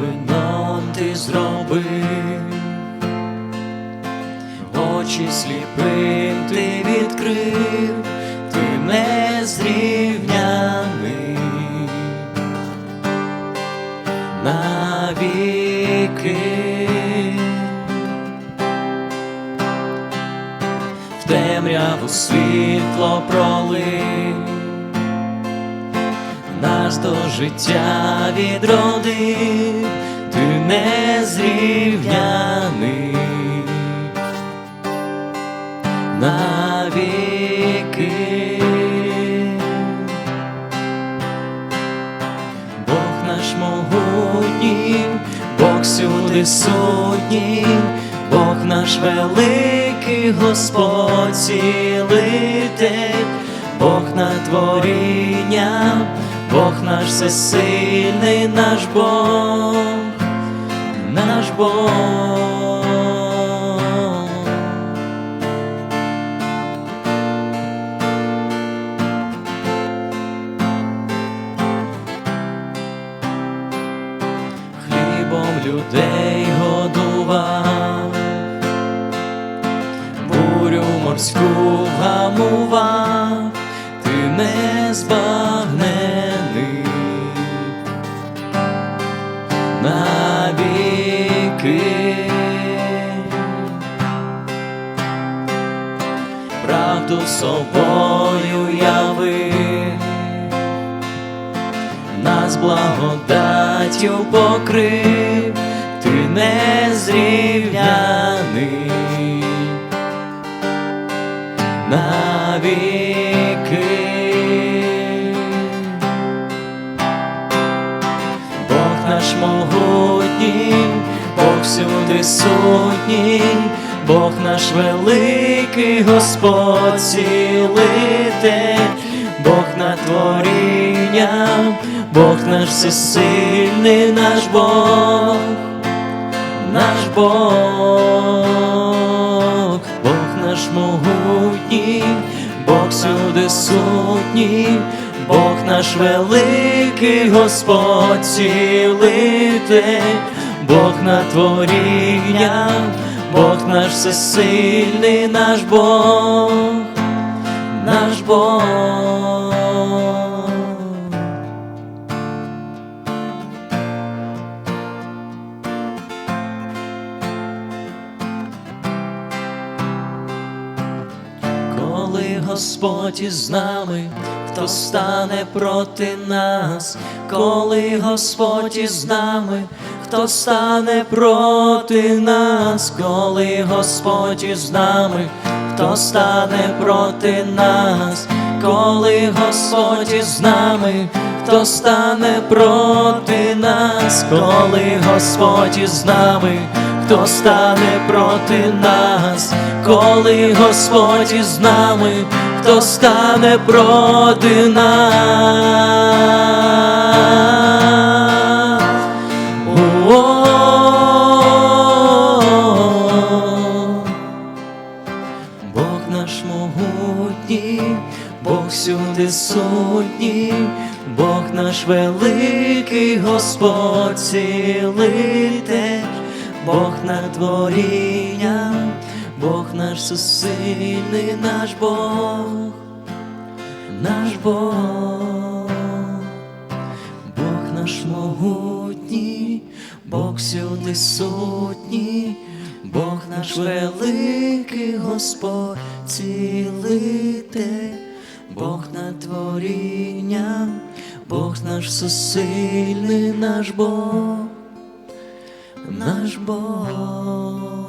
вино ти зробив, очі сліпи ти відкрив, ти не зрівняний навіки. В темряву світло пролив нас до життя відродив, ти незрівняний навіки. Бог наш могутній, Бог всюди сутній, Бог наш великий Господь цілитель, Бог на творіння, Бог наш всесильний, наш Бог, наш Бог. хлібом людей годував, бурю морську вгамував, ти не збагнений Правду собою явив, нас благодаттю покрив, ти незрівняний навіки. Бог наш могутній, Бог всюди сутній, Бог наш великий Господь цілитель, Бог на творіння, Бог наш всесильний, наш Бог, наш Бог, Бог наш могутній, Бог всюди сутній, Бог наш великий Господь цілитель, Бог на творіння, Бог наш всесильний, наш Бог, наш Бог. Коли Господь із нами, хто стане проти нас, коли Господь із нами, хто стане проти нас, коли Господь із нами, хто стане проти нас, коли Господь із нами, хто стане проти нас, коли Господь із нами, хто стане проти нас, коли Господь із нами, хто стане проти нас. Наш могутній, Бог всюди сутній, Бог наш великий Господь цілитель, Бог на творіння, Бог наш всесильний, наш Бог, наш Бог, Бог наш могутній, Бог всюди сутній, Бог наш великий Господь цілите, Бог на творіння, Бог наш всесильний, наш Бог, наш Бог.